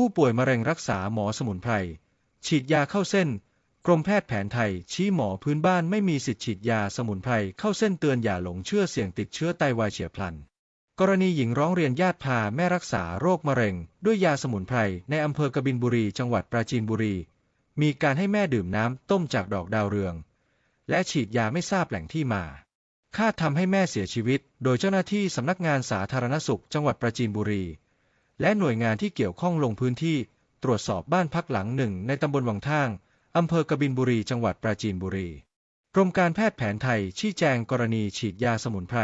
ผู้ป่วยมะเร็งรักษาหมอสมุนไพร ฉีดยาเข้าเส้น กรมแพทย์แผนไทย ชี้หมอพื้นบ้านไม่มีสิทธิ์ฉีดยาสมุนไพรเข้าเส้นเตือนอย่าหลงเชื่อเสี่ยงติดเชื้อไตวายเฉียบพลัน กรณีหญิงร้องเรียนญาติพาแม่รักษาโรคมะเร็ง ด้วยยาสมุนไพรในอำเภอกบินบุรี จังหวัดปราจีนบุรี มีการให้แม่ดื่มน้ำต้มจากดอกดาวเรือง และฉีดยาไม่ทราบแหล่งที่มาคาดทำให้แม่เสียชีวิต โดยเจ้าหน้าที่สำนักงานสาธารณสุข จังหวัดปราจีนบุรี และหน่วยงานที่เกี่ยวข้องลงพื้นที่ตรวจสอบบ้านพักหลังหนึ่งในตำบลวังท่าง อำเภอกบินบุรี จังหวัดปราจีนบุรี กรมการแพทย์แผนไทยชี้แจงกรณีฉีดยาสมุนไพร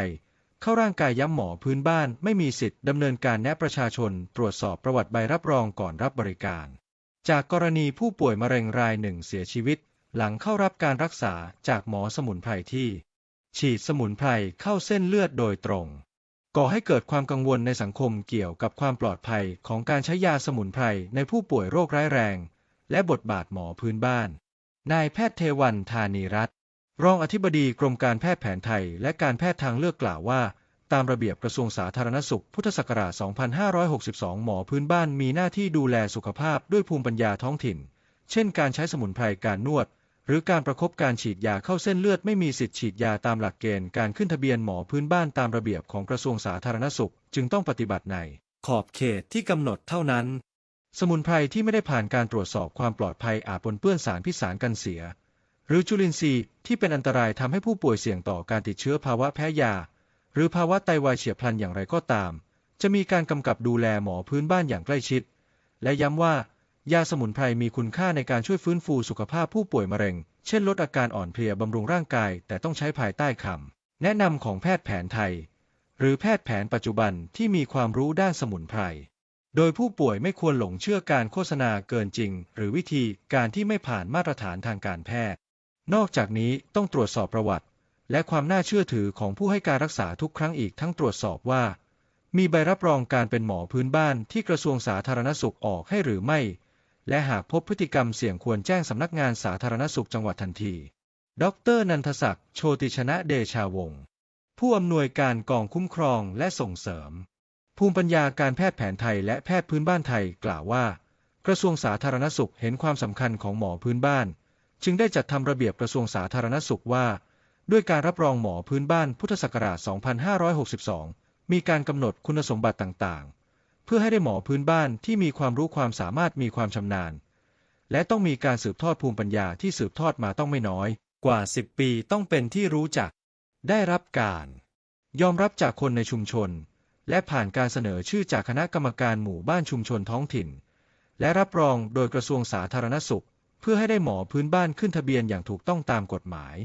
เข้าร่างกายย้ำหมอพื้นบ้านไม่มีสิทธิ์ดำเนินการแนะประชาชน ตรวจสอบประวัติใบรับรองก่อนรับบริการ จากกรณีผู้ป่วยมะเร็งรายหนึ่งเสียชีวิต หลังเข้ารับการรักษาจากหมอสมุนไพรที่ ฉีดสมุนไพรเข้าเส้นเลือดโดยตรง ก่อให้เกิดความกังวลในสังคมเกี่ยวกับความปลอดภัยของการใช้ยาสมุนไพรในผู้ป่วยโรคร้ายแรง และบทบาทหมอพื้นบ้าน นายแพทย์เทวันธานีรัตน์รองอธิบดีกรมการแพทย์แผนไทย และการแพทย์ทางเลือกกล่าวว่า ตามระเบียบกระทรวงสาธารณสุขพุทธศักราช 2562 หมอพื้นบ้านมีหน้าที่ดูแลสุขภาพด้วยภูมิปัญญาท้องถิ่น เช่น การใช้สมุนไพรการนวด หรือการประคบการฉีดยาเข้าเส้นเลือดไม่มีสิทธิ์ฉีดยาตามหลักเกณฑ์การขึ้นทะเบียนหมอพื้นบ้านตามระเบียบของกระทรวงสาธารณสุข จึงต้องปฏิบัติใน ขอบเขตที่กำหนดเท่านั้น สมุนไพรที่ไม่ได้ผ่านการตรวจสอบความปลอดภัยอาจปนเปื้อนสารพิษสารกันเสีย หรือจุลินทรีย์ที่เป็นอันตรายทำให้ผู้ป่วยเสี่ยงต่อการติดเชื้อภาวะแพ้ยา หรือภาวะไตวายเฉียบพลันอย่างไรก็ตาม จะมีการกำกับดูแลหมอพื้นบ้านอย่างใกล้ชิด และย้ำว่า ยาสมุนไพรมีคุณค่าในการช่วยฟื้นฟูสุขภาพผู้ป่วยมะเร็ง เช่นลดอาการอ่อนเพลียบำรุงร่างกาย แต่ต้องใช้ภายใต้คำแนะนำของแพทย์แผนไทย หรือแพทย์แผนปัจจุบันที่มีความรู้ด้านสมุนไพร โดยผู้ป่วยไม่ควรหลงเชื่อการโฆษณาเกินจริง หรือวิธีการที่ไม่ผ่านมาตรฐานทางการแพทย์ นอกจากนี้ต้องตรวจสอบประวัติ และความน่าเชื่อถือของผู้ให้การรักษาทุกครั้งอีกทั้งตรวจสอบว่ามีใบรับรองการเป็นหมอพื้นบ้านที่กระทรวงสาธารณสุขออกให้หรือไม่ และหากพบพฤติกรรมเสี่ยงควรแจ้งสำนักงานสาธารณสุขจังหวัดทันที ดรนันทศักดิ์โชติชนะเดชาวงศ์ผู้อำนวยการกองคุ้มครองและส่งเสริม ภูมิปัญญาการแพทย์แผนไทยและแพทย์พื้นบ้านไทยกล่าวว่า กระทรวงสาธารณสุขเห็นความสำคัญของหมอพื้นบ้าน จึงได้จัดทำระเบียบกระทรวงสาธารณสุขว่า ด้วยการรับรองหมอพื้นบ้านพุทธศักราช 2562 มีการกำหนดคุณสมบัติต่างๆ พื่อให้ได้หมอพื้นบ้านที่มีความรู้ความสามารถมีความชำนาญ และต้องมีการสืบทอดภูมิปัญญาที่สืบทอดมาต้องไม่น้อย กว่า 10 ปีต้องเป็นที่รู้จัก ได้รับการ ยอมรับจากคนในชุมชน และผ่านการเสนอชื่อจากคณะกรรมการหมู่บ้านชุมชนท้องถิ่น และรับรองโดยกระทรวงสาธารณสุข เพื่อให้ได้หมอพื้นบ้านขึ้นทะเบียนอย่างถูกต้องตามกฎหมาย